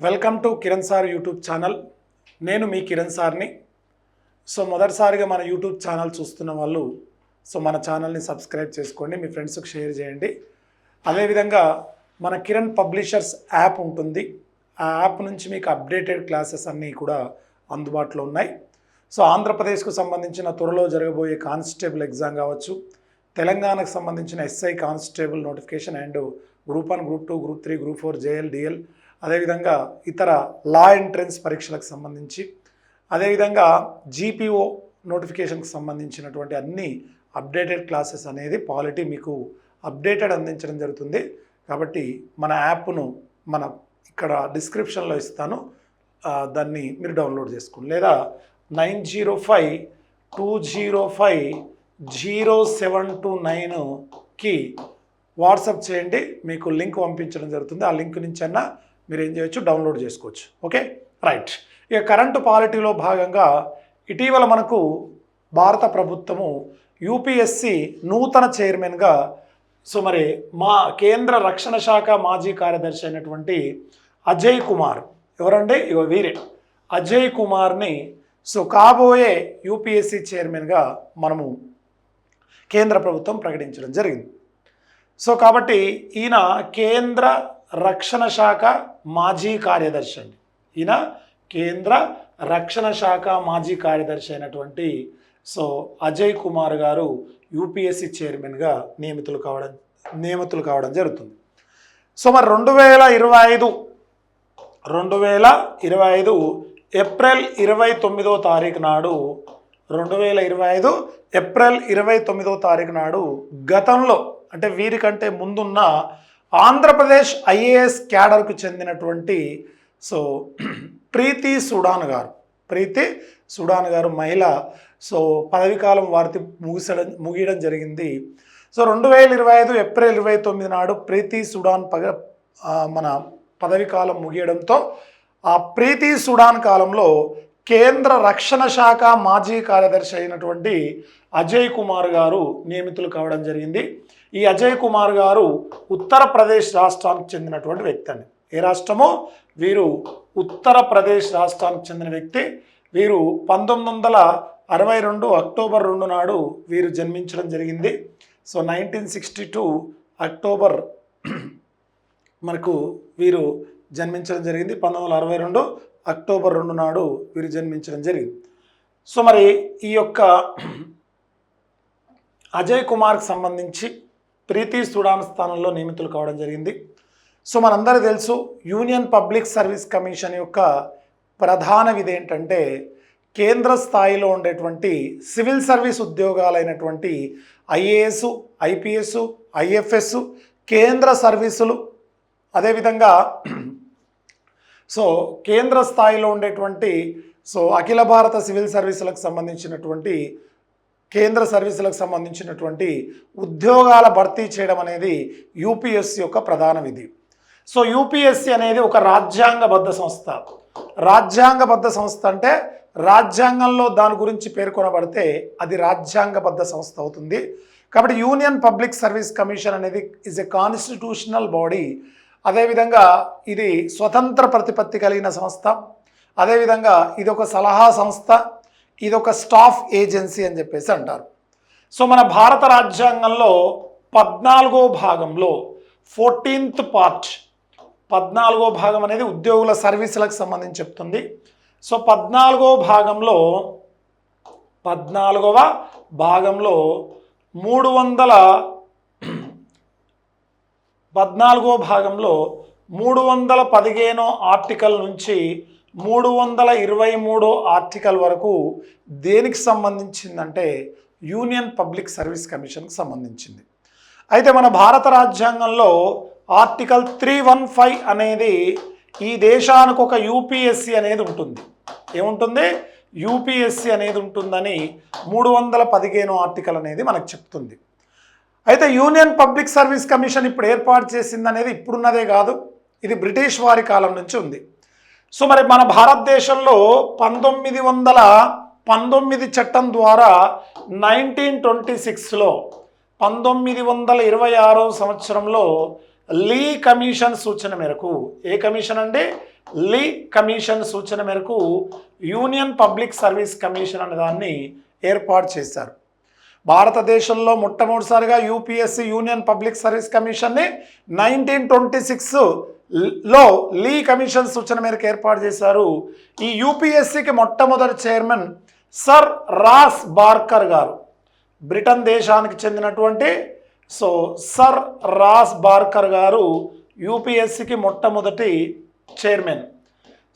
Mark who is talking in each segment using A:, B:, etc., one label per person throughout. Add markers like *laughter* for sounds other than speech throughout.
A: Welcome to Kiran sir YouTube channel నేను మీ కిరణ్ సార్ని సో మొదటిసారిగా మన యూట్యూబ్ ఛానల్ చూస్తున్న వాళ్ళు సో మన ఛానల్ని సబ్స్క్రైబ్ చేసుకోండి మీ ఫ్రెండ్స్కి షేర్ చేయండి. అదేవిధంగా మన కిరణ్ పబ్లిషర్స్ యాప్ ఉంటుంది. ఆ యాప్ నుంచి మీకు అప్డేటెడ్ క్లాసెస్ అన్నీ కూడా అందుబాటులో ఉన్నాయి. సో ఆంధ్రప్రదేశ్కు సంబంధించిన త్వరలో జరగబోయే కానిస్టేబుల్ ఎగ్జామ్ కావచ్చు తెలంగాణకు సంబంధించిన SI constable notification and group one group two group three group four JL DL అదేవిధంగా ఇతర లా ఎంట్రన్స్ పరీక్షలకు సంబంధించి అదేవిధంగా జీపీఓ నోటిఫికేషన్కి సంబంధించినటువంటి అన్ని అప్డేటెడ్ క్లాసెస్ అనేది పాలిటీ మీకు అప్డేటెడ్ అందించడం జరుగుతుంది. కాబట్టి మన యాప్ను మన ఇక్కడ డిస్క్రిప్షన్లో ఇస్తాను. దాన్ని మీరు డౌన్లోడ్ చేసుకోండి. లేదా nine zero five two zero five zero seven two నైన్కి వాట్సాప్ చేయండి. మీకు లింక్ పంపించడం జరుగుతుంది. ఆ లింక్ నుంచి అన్నా మీరు ఏం చేయొచ్చు? డౌన్లోడ్ చేసుకోవచ్చు. ఓకే? రైట్. ఇక కరెంటు పాలిటీలో భాగంగా ఇటీవల మనకు భారత ప్రభుత్వము యూపీఎస్సి నూతన చైర్మన్గా సో మరి మా కేంద్ర రక్షణ శాఖ మాజీ కార్యదర్శి అయినటువంటి అజయ్ కుమార్. ఎవరండి? ఇగో వీరే. అజయ్ కుమార్ని సో కాబోయే యూపీఎస్సి చైర్మన్గా మనము కేంద్ర ప్రభుత్వం ప్రకటించడం జరిగింది. సో కాబట్టి ఈయన కేంద్ర రక్షణ శాఖ మాజీ కార్యదర్శి అండి. ఈయన కేంద్ర రక్షణ శాఖ మాజీ కార్యదర్శి అయినటువంటి సో అజయ్ కుమార్ గారు యూపీఎస్సి చైర్మన్గా నియమితులు కావడం నియమితులు కావడం జరుగుతుంది. సో మరి రెండు వేల ఇరవై ఐదు రెండు వేల ఇరవై ఐదు ఏప్రిల్ ఇరవై తొమ్మిదో తారీఖు నాడు రెండు వేల ఇరవై ఐదు ఏప్రిల్ ఇరవై తొమ్మిదో తారీఖు నాడు గతంలో అంటే వీరికంటే ముందున్న ఆంధ్రప్రదేశ్ ఐఏఎస్ క్యాడర్కు చెందినటువంటి సో ప్రీతి సుడాన్ గారు. ప్రీతి సుడాన్ గారు మహిళ సో పదవీకాలం కాలం ముగిసడం ముగియడం జరిగింది. సో రెండు వేల ఇరవై ఐదు ఏప్రిల్ ఇరవై తొమ్మిది నాడు ప్రీతి సుడాన్ పగ మన పదవీకాలం ముగియడంతో ఆ ప్రీతి సుడాన్ కాలంలో కేంద్ర రక్షణ శాఖ మాజీ కార్యదర్శి అయినటువంటి అజయ్ కుమార్ గారు నియమితులు కావడం జరిగింది. ఈ అజయ్ కుమార్ గారు ఉత్తరప్రదేశ్ రాష్ట్రానికి చెందినటువంటి వ్యక్తి అండి. ఏ రాష్ట్రమో? వీరు ఉత్తరప్రదేశ్ రాష్ట్రానికి చెందిన వ్యక్తి. వీరు పంతొమ్మిది వందల అరవై రెండు అక్టోబర్ రెండు నాడు వీరు జన్మించడం జరిగింది. So nineteen sixty two October మనకు వీరు జన్మించడం జరిగింది. పంతొమ్మిది వందల అరవై రెండు అక్టోబర్ రెండు నాడు వీరు జన్మించడం జరిగింది. సో మరి ఈ యొక్క అజయ్ కుమార్కి సంబంధించి ప్రీతి సుడాన్ స్థానంలో నియమితులు కావడం జరిగింది. సో మనందరూ తెలుసు యూనియన్ పబ్లిక్ సర్వీస్ కమిషన్ యొక్క ప్రధాన విధి ఏంటంటే కేంద్ర స్థాయిలో ఉండేటువంటి సివిల్ సర్వీస్ ఉద్యోగాలైనటువంటి ఐఏఎస్ ఐపీఎస్ ఐఎఫ్ఎస్ కేంద్ర సర్వీసులు. అదేవిధంగా సో కేంద్ర స్థాయిలో ఉండేటువంటి సో అఖిల భారత సివిల్ సర్వీసులకు సంబంధించినటువంటి కేంద్ర సర్వీసులకు సంబంధించినటువంటి ఉద్యోగాల భర్తీ చేయడం అనేది యూపీఎస్సి యొక్క ప్రధాన విధి. సో యూపీఎస్సి అనేది ఒక రాజ్యాంగబద్ధ సంస్థ. రాజ్యాంగబద్ధ సంస్థ అంటే రాజ్యాంగంలో దాని గురించి పేర్కొనబడితే అది రాజ్యాంగబద్ధ సంస్థ అవుతుంది. కాబట్టి యూనియన్ పబ్లిక్ సర్వీస్ కమిషన్ అనేది ఇస్ ఎ కాన్స్టిట్యూషనల్ బాడీ అదేవిధంగా ఇది స్వతంత్ర ప్రతిపత్తి కలిగిన సంస్థ. అదేవిధంగా ఇది ఒక సలహా సంస్థ. ఇది ఒక స్టాఫ్ ఏజెన్సీ అని చెప్పేసి అంటారు. సో మన భారత రాజ్యాంగంలో పద్నాలుగో భాగంలో ఫోర్టీన్త్ పార్ట్ పద్నాలుగో భాగం అనేది ఉద్యోగుల సర్వీసులకు సంబంధించి చెప్తుంది. సో పద్నాలుగో భాగంలో పద్నాలుగవ భాగంలో మూడు వందల పద్నాలుగో భాగంలో మూడు వందల పదిహేనో ఆర్టికల్ నుంచి మూడు వందల ఇరవై మూడో ఆర్టికల్ వరకు దేనికి సంబంధించిందంటే యూనియన్ పబ్లిక్ సర్వీస్ కమిషన్కి సంబంధించింది. అయితే మన భారత రాజ్యాంగంలో ఆర్టికల్ త్రీ వన్ ఫైవ్ అనేది ఈ దేశానికి ఒక యూపీఎస్సి అనేది ఉంటుంది. ఏముంటుంది? యూపీఎస్సి అనేది ఉంటుందని మూడు వందల పదిహేను ఆర్టికల్ అనేది మనకు చెప్తుంది. అయితే యూనియన్ పబ్లిక్ సర్వీస్ కమిషన్ ఇప్పుడు ఏర్పాటు చేసింది అనేది ఇప్పుడున్నదే కాదు. ఇది బ్రిటిష్ వారి కాలం నుంచి ఉంది. సో మరి మన భారతదేశంలో పంతొమ్మిది వందల పంతొమ్మిది చట్టం ద్వారా నైన్టీన్ ట్వంటీ సిక్స్లో పంతొమ్మిది వందల ఇరవై ఆరో సంవత్సరంలో లీ కమిషన్ సూచన మేరకు ఏ కమిషన్ అండి? లీ కమిషన్ సూచన మేరకు యూనియన్ పబ్లిక్ సర్వీస్ కమిషన్ అనే దాన్ని ఏర్పాటు చేశారు. భారతదేశంలో మొట్టమొదటిసారిగా యూపీఎస్సీ యూనియన్ పబ్లిక్ సర్వీస్ కమిషన్ని నైన్టీన్ ట్వంటీ సిక్స్ లో లీ కమిషన్ సూచన మేరకు ఏర్పాటు చేశారు ఈ యూపీఎస్సీకి మొట్టమొదటి చైర్మన్ సర్ రాస్ బార్కర్ గారు. బ్రిటన్ దేశానికి చెందినటువంటి సో సర్ రాస్ బార్కర్ గారు యూపీఎస్సికి మొట్టమొదటి చైర్మన్.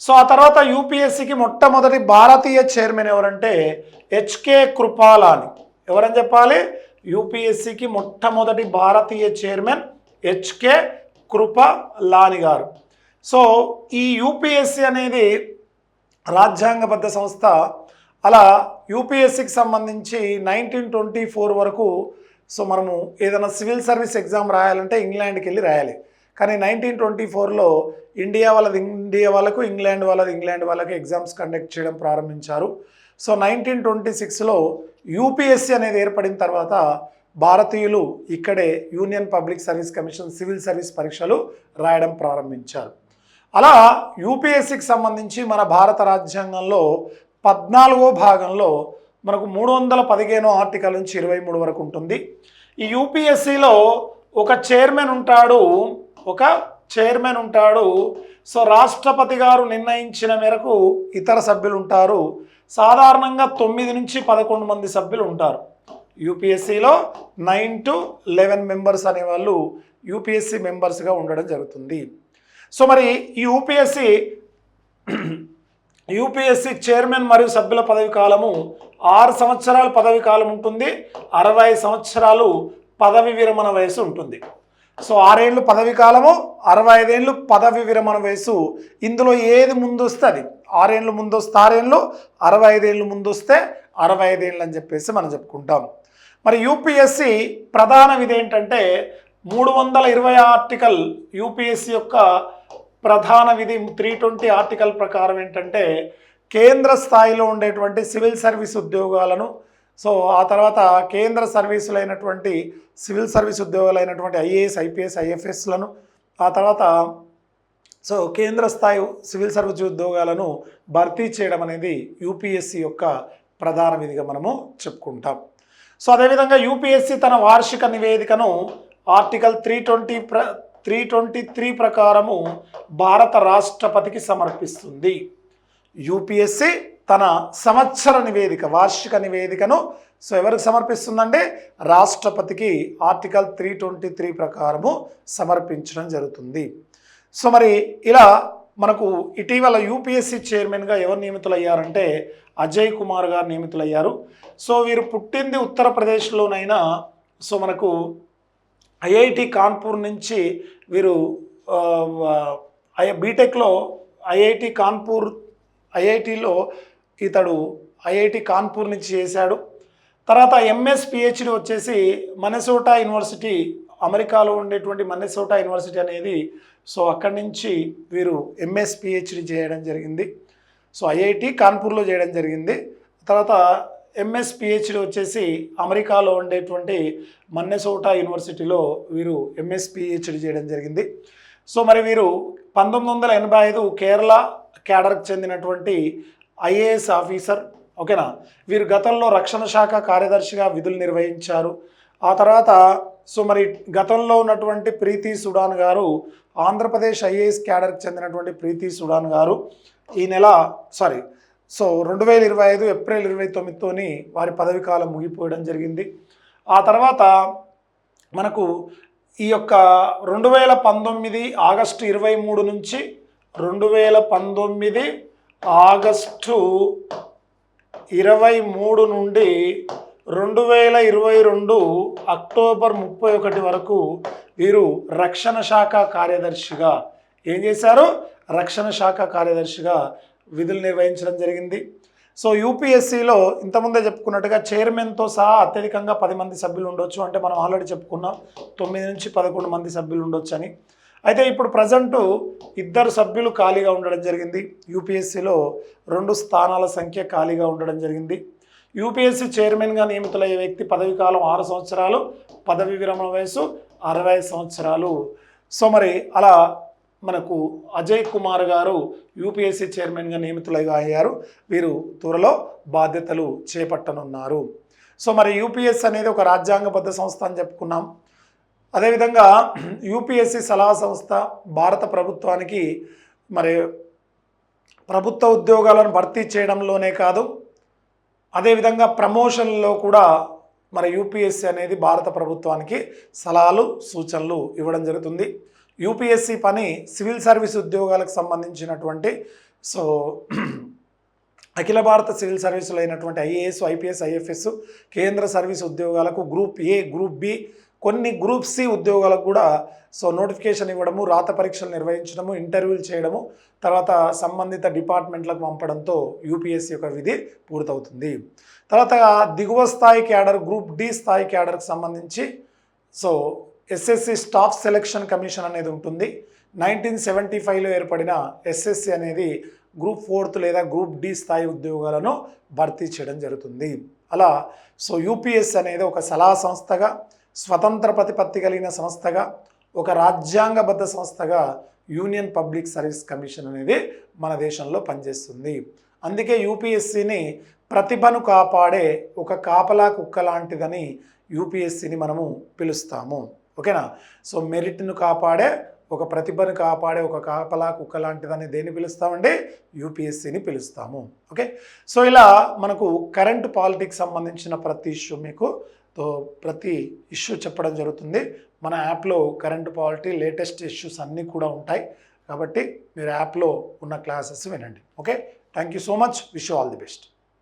A: సో ఆ తర్వాత యూపీఎస్సికి మొట్టమొదటి భారతీయ చైర్మన్ ఎవరంటే హెచ్కే కృపాలాని. ఎవరని చెప్పాలి? యూపీఎస్సికి మొట్టమొదటి భారతీయ చైర్మన్ హెచ్కే కృప లాని గారు సో ఈ యూపీఎస్సి అనేది రాజ్యాంగబద్ధ సంస్థ. అలా యూపీఎస్సికి సంబంధించి నైన్టీన్ ట్వంటీ ఫోర్ వరకు సో మనము ఏదైనా సివిల్ సర్వీస్ ఎగ్జామ్ రాయాలంటే ఇంగ్లాండ్కి వెళ్ళి రాయాలి. కానీ నైన్టీన్ ట్వంటీ ఫోర్లో ఇండియా వాళ్ళది ఇండియా వాళ్ళకు ఇంగ్లాండ్ వాళ్ళది ఇంగ్లాండ్ వాళ్ళకి ఎగ్జామ్స్ కండక్ట్ చేయడం ప్రారంభించారు. సో నైన్టీన్ ట్వంటీ సిక్స్లో యూపీఎస్సీ అనేది ఏర్పడిన తర్వాత భారతీయులు ఇక్కడే union public service commission civil service పరీక్షలు రాయడం ప్రారంభించారు. అలా యూపీఎస్సికి సంబంధించి మన భారత రాజ్యాంగంలో పద్నాలుగో భాగంలో మనకు మూడు వందల పదిహేనో ఆర్టికల్ నుంచి ఇరవై మూడు వరకు ఉంటుంది. ఈ యూపీఎస్సిలో ఒక చైర్మన్ ఉంటాడు ఒక చైర్మన్ ఉంటాడు. సో రాష్ట్రపతి గారు నిర్ణయించిన మేరకు ఇతర సభ్యులు ఉంటారు. సాధారణంగా తొమ్మిది నుంచి పదకొండు మంది సభ్యులు ఉంటారు. యూపీఎస్సిలో నైన్ టు లెవెన్ మెంబర్స్ అనేవాళ్ళు యూపీఎస్సి మెంబర్స్గా ఉండడం జరుగుతుంది. సో మరి ఈ యూపీఎస్సి *clears throat* యూపీఎస్సి చైర్మన్ మరియు సభ్యుల పదవి కాలము ఆరు సంవత్సరాల పదవి కాలం ఉంటుంది. అరవై సంవత్సరాలు పదవి విరమణ వయసు ఉంటుంది. సో ఆరేళ్ళు పదవి కాలము అరవై ఐదేళ్ళు పదవి విరమణ వయసు. ఇందులో ఏది ముందు వస్తే అది. ఆరేళ్ళు ముందు వస్తే ఆరేళ్ళు అరవై ఐదేళ్ళు ముందు వస్తే అరవై ఐదేళ్ళు అని చెప్పేసి మనం చెప్పుకుంటాం. మరి యూపీఎస్సి ప్రధాన విధి ఏంటంటే మూడు వందల ఇరవై ఆర్టికల్ యూపీఎస్సి యొక్క ప్రధాన విధి త్రీ ట్వంటీ ఆర్టికల్ ప్రకారం ఏంటంటే కేంద్ర స్థాయిలో ఉండేటువంటి సివిల్ సర్వీస్ ఉద్యోగాలను సో ఆ తర్వాత కేంద్ర సర్వీసులు అయినటువంటి సివిల్ సర్వీస్ ఉద్యోగాలు అయినటువంటి ఐఏఎస్ ఐపీఎస్ ఐఎఫ్ఎస్లను ఆ తర్వాత సో కేంద్ర స్థాయి సివిల్ సర్వీస్ ఉద్యోగాలను భర్తీ చేయడం అనేది యూపీఎస్సి యొక్క ప్రధాన విధిగా మనము చెప్పుకుంటాం. సో అదేవిధంగా యూపీఎస్సీ తన వార్షిక నివేదికను ఆర్టికల్ త్రీ ట్వంటీ ప్ర త్రీ ట్వంటీ త్రీ ప్రకారము భారత రాష్ట్రపతికి సమర్పిస్తుంది. యూపీఎస్సి తన సంవత్సర నివేదిక వార్షిక నివేదికను సో ఎవరికి సమర్పిస్తుందంటే రాష్ట్రపతికి ఆర్టికల్ త్రీ ట్వంటీ త్రీ ప్రకారము సమర్పించడం జరుగుతుంది. సో మరి ఇలా మనకు ఇటీవల యూపీఎస్సీ చైర్మన్గా ఎవరు నియమితులయ్యారంటే అజయ్ కుమార్ గారు నియమితులయ్యారు. సో వీరు పుట్టింది ఉత్తరప్రదేశ్లోనైనా సో మనకు ఐఐటి కాన్పూర్ నుంచి వీరు బీటెక్లో ఐఐటి కాన్పూర్ ఐఐటిలో ఇతడు ఐఐటి కాన్పూర్ నుంచి చేశాడు. తర్వాత ఎంఎస్ పిహెచ్డి వచ్చేసి మనసోటా యూనివర్సిటీ అమెరికాలో ఉండేటువంటి మనసోటా యూనివర్సిటీ అనేది సో అక్కడి నుంచి వీరు ఎంఎస్ పిహెచ్డి చేయడం జరిగింది. సో ఐఐటి కాన్పూర్లో చేయడం జరిగింది. తర్వాత ఎంఎస్ పిహెచ్డి వచ్చేసి అమెరికాలో ఉండేటువంటి మన్నెసోటా యూనివర్సిటీలో వీరు ఎంఎస్ పిహెచ్డి చేయడం జరిగింది. సో మరి వీరు పంతొమ్మిది వందల ఎనభై ఐదు కేరళ క్యాడర్కి చెందినటువంటి ఐఏఎస్ ఆఫీసర్ ఓకేనా? వీరు గతంలో రక్షణ శాఖ కార్యదర్శిగా విధులు నిర్వహించారు. ఆ తర్వాత సో మరి గతంలో ఉన్నటువంటి ప్రీతి సుడాన్ గారు ఆంధ్రప్రదేశ్ ఐఏఎస్ క్యాడర్కి చెందినటువంటి ప్రీతి సుడాన్ గారు ఈ నెల సారీ సో రెండు వేల ఇరవై ఐదు ఏప్రిల్ ఇరవై తొమ్మిదితోని వారి పదవి కాలం ముగిపోయడం జరిగింది. ఆ తర్వాత మనకు ఈ యొక్క రెండు వేల పంతొమ్మిది ఆగస్టు ఇరవై మూడు నుంచి రెండు వేల పంతొమ్మిది ఆగస్టు ఇరవై మూడు నుండి రెండు వేల ఇరవై రెండు అక్టోబర్ ముప్పై ఒకటి వరకు వీరు రక్షణ శాఖ కార్యదర్శిగా ఏం చేశారు? రక్షణ శాఖ కార్యదర్శిగా విధులు నిర్వహించడం జరిగింది. సో యూపీఎస్సిలో ఇంతకుముందే చెప్పుకున్నట్టుగా చైర్మన్తో సహా అత్యధికంగా పది మంది సభ్యులు ఉండొచ్చు. అంటే మనం ఆల్రెడీ చెప్పుకున్నాం తొమ్మిది నుంచి పదకొండు మంది సభ్యులు ఉండొచ్చు అని. అయితే ఇప్పుడు ప్రజెంటు ఇద్దరు సభ్యులు ఖాళీగా ఉండడం జరిగింది. యూపీఎస్సిలో రెండు స్థానాల సంఖ్య ఖాళీగా ఉండడం జరిగింది. యూపీఎస్సీ చైర్మన్గా నియమితులయ్యే వ్యక్తి పదవి కాలం ఆరు సంవత్సరాలు పదవి విరమణ వయసు అరవై సంవత్సరాలు. సో మరి అలా మనకు అజయ్ కుమార్ గారు యూపీఎస్సీ చైర్మన్గా నియమితులుగా అయ్యారు. వీరు త్వరలో బాధ్యతలు చేపట్టనున్నారు. సో మరి యూపీఎస్ అనేది ఒక రాజ్యాంగబద్ధ సంస్థ అని చెప్పుకున్నాం. అదేవిధంగా యూపీఎస్సీ సలహా సంస్థ భారత ప్రభుత్వానికి మరి ప్రభుత్వ ఉద్యోగాలను భర్తీ చేయడంలోనే కాదు అదేవిధంగా ప్రమోషన్లో కూడా మరి యూపీఎస్సీ అనేది భారత ప్రభుత్వానికి సలహాలు సూచనలు ఇవ్వడం జరుగుతుంది. యూపీఎస్సీ పని సివిల్ సర్వీస్ ఉద్యోగాలకు సంబంధించినటువంటి సో అఖిల భారత సివిల్ సర్వీసులు అయినటువంటి ఐఏఎస్ ఐపీఎస్ ఐఎఫ్ఎస్ కేంద్ర సర్వీస్ ఉద్యోగాలకు గ్రూప్ ఏ గ్రూప్ బి కొన్ని గ్రూప్ సి ఉద్యోగాలకు కూడా సో నోటిఫికేషన్ ఇవ్వడము రాత పరీక్షలు నిర్వహించడము ఇంటర్వ్యూలు చేయడము తర్వాత సంబంధిత డిపార్ట్మెంట్లకు పంపడంతో యూపీఎస్సీ యొక్క విధి పూర్తవుతుంది. తర్వాత దిగువ స్థాయి క్యాడర్ గ్రూప్ డి స్థాయి క్యాడర్కి సంబంధించి so SSC staff selection commission అనేది ఉంటుంది. నైన్టీన్ సెవెంటీ ఫైవ్లో ఏర్పడిన ఎస్ఎస్సి అనేది గ్రూప్ ఫోర్త్ లేదా గ్రూప్ డి స్థాయి ఉద్యోగాలను భర్తీ చేయడం జరుగుతుంది. అలా సో యూపీఎస్ అనేది ఒక సలహా సంస్థగా స్వతంత్ర ప్రతిపత్తి కలిగిన సంస్థగా ఒక రాజ్యాంగబద్ధ సంస్థగా యూనియన్ పబ్లిక్ సర్వీస్ కమిషన్ అనేది మన దేశంలో పనిచేస్తుంది. అందుకే యూపీఎస్సిని ప్రతిభను కాపాడే ఒక కాపలా కుక్క లాంటిదని యూపీఎస్సిని మనము పిలుస్తాము. ఓకేనా? సో మెరిట్ను కాపాడే ఒక ప్రతిభను కాపాడే ఒక కాపలా కుక్క లాంటిదని దేన్ని పిలుస్తామండి? యూపీఎస్సిని పిలుస్తాము. ఓకే? సో ఇలా మనకు కరెంట్ పాలిటిక్స్ సంబంధించిన ప్రతి ఇష్యూ మీకు తో ప్రతి ఇష్యూ చెప్పడం జరుగుతుంది. మన యాప్లో కరెంట్ పాలిటీ లేటెస్ట్ ఇష్యూస్ అన్నీ కూడా ఉంటాయి. కాబట్టి మీరు యాప్లో ఉన్న క్లాసెస్ వినండి. Okay? Thank you so much. Wish all the best.